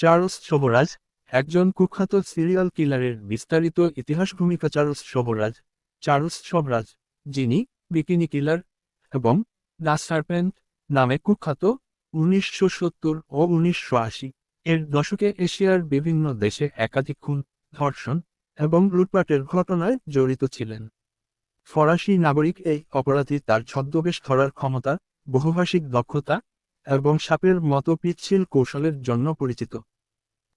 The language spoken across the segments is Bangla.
চার্লস শোভরাজ, একজন কুখ্যাত সিরিয়াল কিলারের বিস্তারিত ইতিহাস ভূমিকা চার্লস শোভরাজ চার্লস শোভরাজ, যিনি বিকিনি কিলার এবং দ্য সার্পেন্ট নামে কুখ্যাত উনিশশো সত্তর ও উনিশশো আশি এর দশকে এশিয়ার বিভিন্ন দেশে একাধিক খুন, ধর্ষণ এবং লুটপাটের ঘটনায় জড়িত ছিলেন। ফরাসি নাগরিক এই অপরাধী তার ছদ্মবেশ ধরার ক্ষমতা, বহুভাষিক দক্ষতা এবং সাপের মতো পিচ্ছিল কৌশলের জন্য পরিচিত।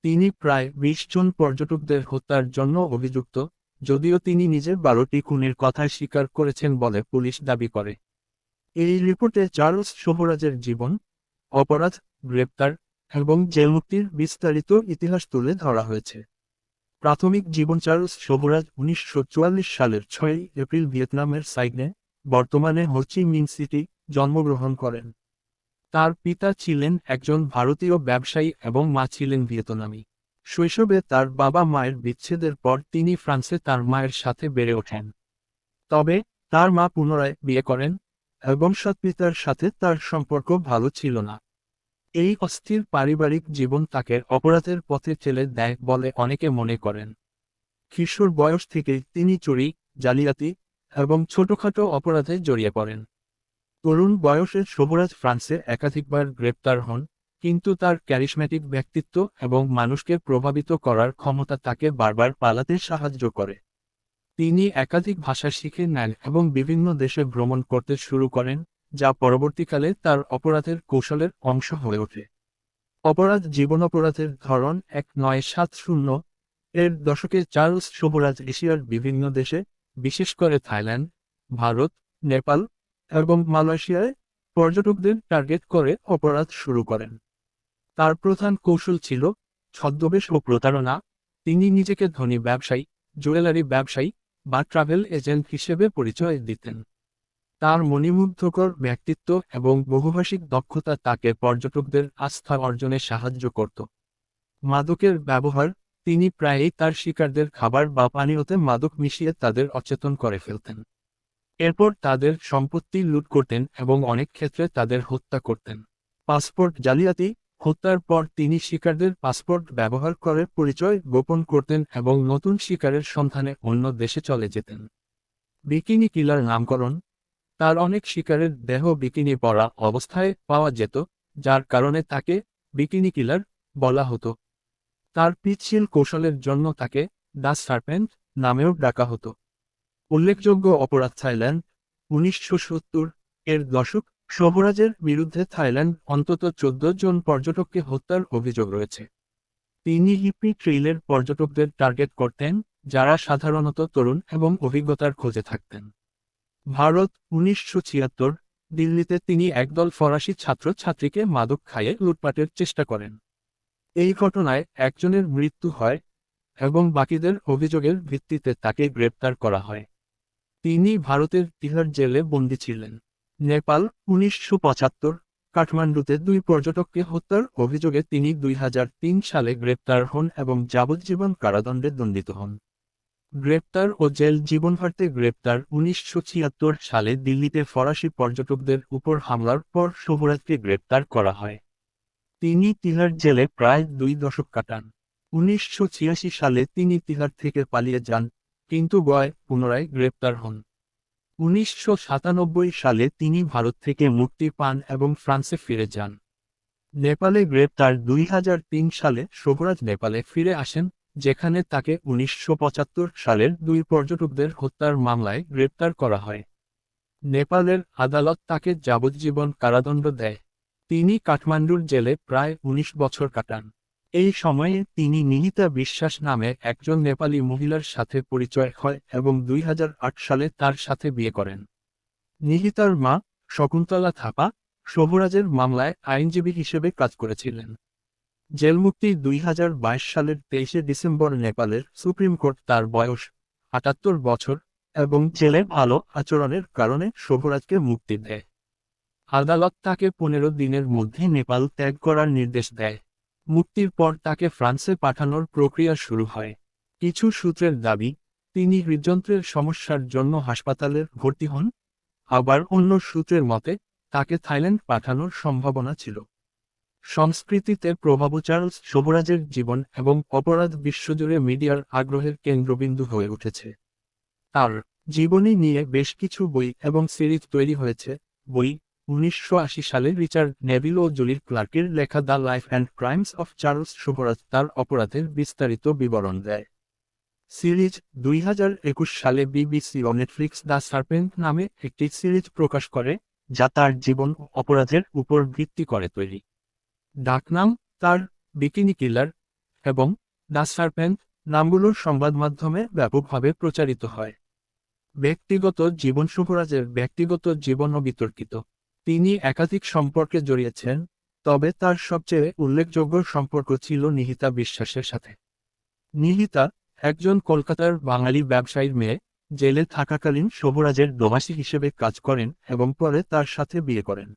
তিনি প্রায় বিশ জন পর্যটকদের হত্যার জন্য অভিযুক্ত, যদিও তিনি নিজে বারোটি খুনের কথা স্বীকার করেছেন বলে পুলিশ দাবি করে। এই রিপোর্টে চার্লস শোভরাজের জীবন, অপরাধ, গ্রেপ্তার এবং জেলমুক্তির বিস্তারিত ইতিহাস তুলে ধরা হয়েছে। প্রাথমিক জীবন চার্লস শোভরাজ উনিশশো সালের ছয়ই এপ্রিল ভিয়েতনামের সাইগনে বর্তমানে হোচি মিন সিটি জন্মগ্রহণ করেন। তার পিতা ছিলেন একজন ভারতীয় ব্যবসায়ী এবং মা ছিলেন ভিয়েতনামী। শৈশবে তার বাবা মায়ের বিচ্ছেদের পর তিনি ফ্রান্সে তার মায়ের সাথে বেড়ে ওঠেন। তবে তার মা পুনরায় বিয়ে করেন এবং সৎপিতার সাথে তার সম্পর্ক ভালো ছিল না। এই অস্থির পারিবারিক জীবন তাকে অপরাধের পথে ঠেলে দেয় বলে অনেকে মনে করেন। কিশোর বয়স থেকেই তিনি চুরি, জালিয়াতি এবং ছোটখাটো অপরাধে জড়িয়ে পড়েন। তরুণ বয়সের শোভরাজ ফ্রান্সে একাধিকবার গ্রেপ্তার হন, কিন্তু তার ক্যারিসম্যাটিক ব্যক্তিত্ব এবং মানুষকে প্রভাবিত করার ক্ষমতা তাকে বারবার পালাতে সাহায্য করে। তিনি একাধিক ভাষা শিখে নেন এবং বিভিন্ন দেশে ভ্রমণ করতে শুরু করেন, যা পরবর্তীকালে তার অপরাধের কৌশলের অংশ হয়ে ওঠে। অপরাধ জীবন অপরাধের ধরন এক নয় সাত শূন্য। এর দশকে চার্লস শোভরাজ এশিয়ার বিভিন্ন দেশে, বিশেষ করে থাইল্যান্ড, ভারত, নেপাল এবং মালয়েশিয়ায় পর্যটকদের টার্গেট করে অপরাধ শুরু করেন। তার প্রধান কৌশল ছিল ছদ্মবেশ ও প্রতারণা। তিনি নিজেকে ধনী ব্যবসায়ী, জুয়েলারি ব্যবসায়ী বা ট্রাভেল এজেন্ট হিসেবে পরিচয় দিতেন। তার মণিমুগ্ধকর ব্যক্তিত্ব এবং বহুভাষিক দক্ষতা তাকে পর্যটকদের আস্থা অর্জনে সাহায্য করত। মাদকের ব্যবহার, তিনি প্রায়ই তার শিকারদের খাবার বা পানীয়তে মাদক মিশিয়ে তাদের অচেতন করে ফেলতেন। এরপর তাদের সম্পত্তি লুট করতেন এবং অনেক ক্ষেত্রে তাদের হত্যা করতেন। পাসপোর্ট জালিয়াতি, হত্যার পর তিনি শিকারদের পাসপোর্ট ব্যবহার করে পরিচয় গোপন করতেন এবং নতুন শিকারের সন্ধানে অন্য দেশে চলে যেতেন। বিকিনি কিলার নামকরণ, তার অনেক শিকারের দেহ বিকিনি পরা অবস্থায় পাওয়া যেত, যার কারণে তাকে বিকিনি কিলার বলা হতো। তার পিচ্ছিল কৌশলের জন্য তাকে দ্য সার্পেন্ট নামেও ডাকা হতো। উল্লেখযোগ্য অপরাধ থাইল্যান্ড উনিশশো সত্তর এর দশক। শোভরাজের বিরুদ্ধে থাইল্যান্ড অন্তত চোদ্দ জন পর্যটককে হত্যার অভিযোগ রয়েছে। তিনি হিপি ট্রেইলের পর্যটকদের টার্গেট করতেন, যারা সাধারণত তরুণ এবং অভিজ্ঞতার খোঁজে থাকতেন। ভারত উনিশশো ছিয়াত্তর, দিল্লিতে তিনি একদল ফরাসি ছাত্র ছাত্রীকে মাদক খাইয়ে লুটপাটের চেষ্টা করেন। এই ঘটনায় একজনের মৃত্যু হয় এবং বাকিদের অভিযোগের ভিত্তিতে তাকে গ্রেপ্তার করা হয়। তিনি ভারতের তিহার জেলে বন্দী ছিলেন। নেপাল, উনিশশো পঁচাত্তর, কাঠমান্ডুতে দুই পর্যটককে হত্যার অভিযোগে তিনি দুই হাজার তিন সালে গ্রেপ্তার হন এবং যাবজ্জীবন কারাদণ্ডে দণ্ডিত হন। গ্রেপ্তার ও জেল জীবন ভারতে গ্রেপ্তার উনিশশো ছিয়াত্তর সালে দিল্লিতে ফরাসি পর্যটকদের উপর হামলার পর শোভরাজকে গ্রেপ্তার করা হয়। তিনি তিহার জেলে প্রায় দুই দশক কাটান। উনিশশো ছিয়াশি সালে তিনি তিহার থেকে পালিয়ে যান কিন্তু গয় পুনরায় গ্রেপ্তার হন। উনিশশো সাতানব্বই সালে তিনি ভারত থেকে মুক্তি পান এবং ফ্রান্সে ফিরে যান। নেপালে গ্রেপ্তার দুই হাজার তিন সালে শোভরাজ নেপালে ফিরে আসেন, যেখানে তাকে উনিশশো পঁচাত্তর সালের দুই পর্যটকদের হত্যার মামলায় গ্রেপ্তার করা হয়। নেপালের আদালত তাকে যাবজ্জীবন কারাদণ্ড দেয়। তিনি কাঠমান্ডুর জেলে প্রায় ১৯ বছর কাটান। এই সময়ে তিনি নিহিতা বিশ্বাস নামে একজন নেপালি মহিলার সাথে পরিচয় হয় এবং দুই হাজার আট সালে তার সাথে বিয়ে করেন। নিহিতার মা শকুন্তলা থাপা শোভরাজের মামলায় আইনজীবী হিসেবে কাজ করেছিলেন। জেলমুক্তি দুই হাজার বাইশ সালের তেইশে ডিসেম্বর নেপালের সুপ্রিম কোর্ট তার বয়স আটাত্তর বছর এবং জেলে ভালো আচরণের কারণে শোভরাজকে মুক্তি দেয়। আদালত তাকে পনেরো দিনের মধ্যে নেপাল ত্যাগ করার নির্দেশ দেয়। মুক্তির পর তাকে ফ্রান্সে পাঠানোর প্রক্রিয়া শুরু হয়। কিছু সূত্রের দাবি, তিনি হৃদযন্ত্রের সমস্যার জন্য হাসপাতালে ভর্তি হন। আবার অন্য সূত্রের মতে, তাকে থাইল্যান্ড পাঠানোর সম্ভাবনা ছিল। সংস্কৃতিতে প্রভাব চার্লস শোভরাজের জীবন এবং অপরাধ বিশ্বজুড়ে মিডিয়ার আগ্রহের কেন্দ্রবিন্দু হয়ে উঠেছে। তার জীবনী নিয়ে বেশ কিছু বই এবং সিরিজ তৈরি হয়েছে। বই উনিশশো আশি সালে রিচার্ড নেভিল ও জুলির ক্লার্কের লেখা the life and crimes of Charles Sobhraj তার অপরাধের বিস্তারিত বিবরণ দেয়। সিরিজ দুই হাজার একুশ সালে বিবিসি ও নেটফ্লিক্স দ্য সার্পেন্ট নামে একটি সিরিজ প্রকাশ করে, যা তার জীবন অপরাধের উপর ভিত্তি করে তৈরি। ডাকনাম তার বিকিনি কিলার এবং দ্য সার্পেন্ট নামগুলো সংবাদ মাধ্যমে ব্যাপকভাবে প্রচারিত হয়। ব্যক্তিগত জীবন শুভরাজের ব্যক্তিগত জীবনও বিতর্কিত। তিনি একাধিক সম্পর্কে জড়িয়েছেন, তবে তার সবচেয়ে উল্লেখযোগ্য সম্পর্ক ছিল নিহিতা বিশ্বাসের সাথে। নিহিতা একজন কলকাতার বাঙালি ব্যবসায়ীর মেয়ে, জেলে থাকাকালীন শোভরাজের দোভাষী হিসেবে কাজ করেন এবং পরে তার সাথে বিয়ে করেন।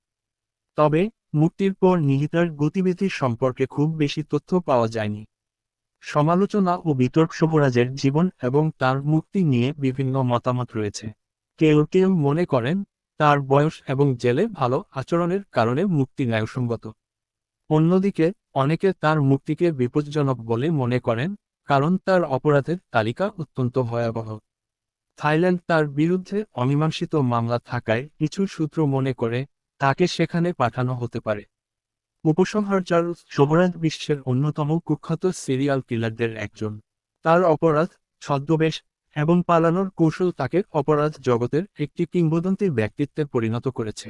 তবে মুক্তির পর নিহিতার গতিবিধি সম্পর্কে খুব বেশি তথ্য পাওয়া যায়নি। সমালোচনা ও বিতর্ক শোভরাজের জীবন এবং তার মুক্তি নিয়ে বিভিন্ন মতামত রয়েছে। কেউ কেউ মনে করেন তার বয়স এবং জেলে ভালো আচরণের কারণে মুক্তি ন্যায়সঙ্গত। অন্যদিকে, অনেকে তার মুক্তিকে বিপজ্জনক বলে মনে করেন, কারণ তার অপরাধের তালিকা অত্যন্ত ভয়াবহ। থাইল্যান্ড তার বিরুদ্ধে অমীমাংসিত মামলা থাকায় কিছু সূত্র মনে করে তাকে সেখানে পাঠানো হতে পারে। উপসংহার চার্লস শোভরাজ বিশ্বের অন্যতম কুখ্যাত সিরিয়াল কিলারদের একজন। তার অপরাধ ছদ্মবেশ এবং পালানোর কৌশল তাকে অপরাধ জগতের একটি কিংবদন্তির ব্যক্তিত্বে পরিণত করেছে।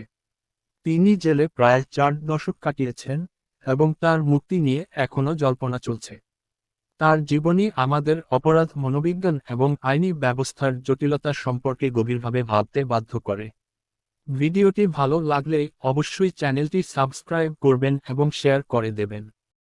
তিনি জেলে প্রায় চার দশক কাটিয়েছেন এবং তার মুক্তি নিয়ে এখনও জল্পনা চলছে। তার জীবনী আমাদের অপরাধ মনোবিজ্ঞান এবং আইনি ব্যবস্থার জটিলতা সম্পর্কে গভীরভাবে ভাবতে বাধ্য করে। ভিডিওটি ভালো লাগলে অবশ্যই চ্যানেলটি সাবস্ক্রাইব করবেন এবং শেয়ার করে দেবেন।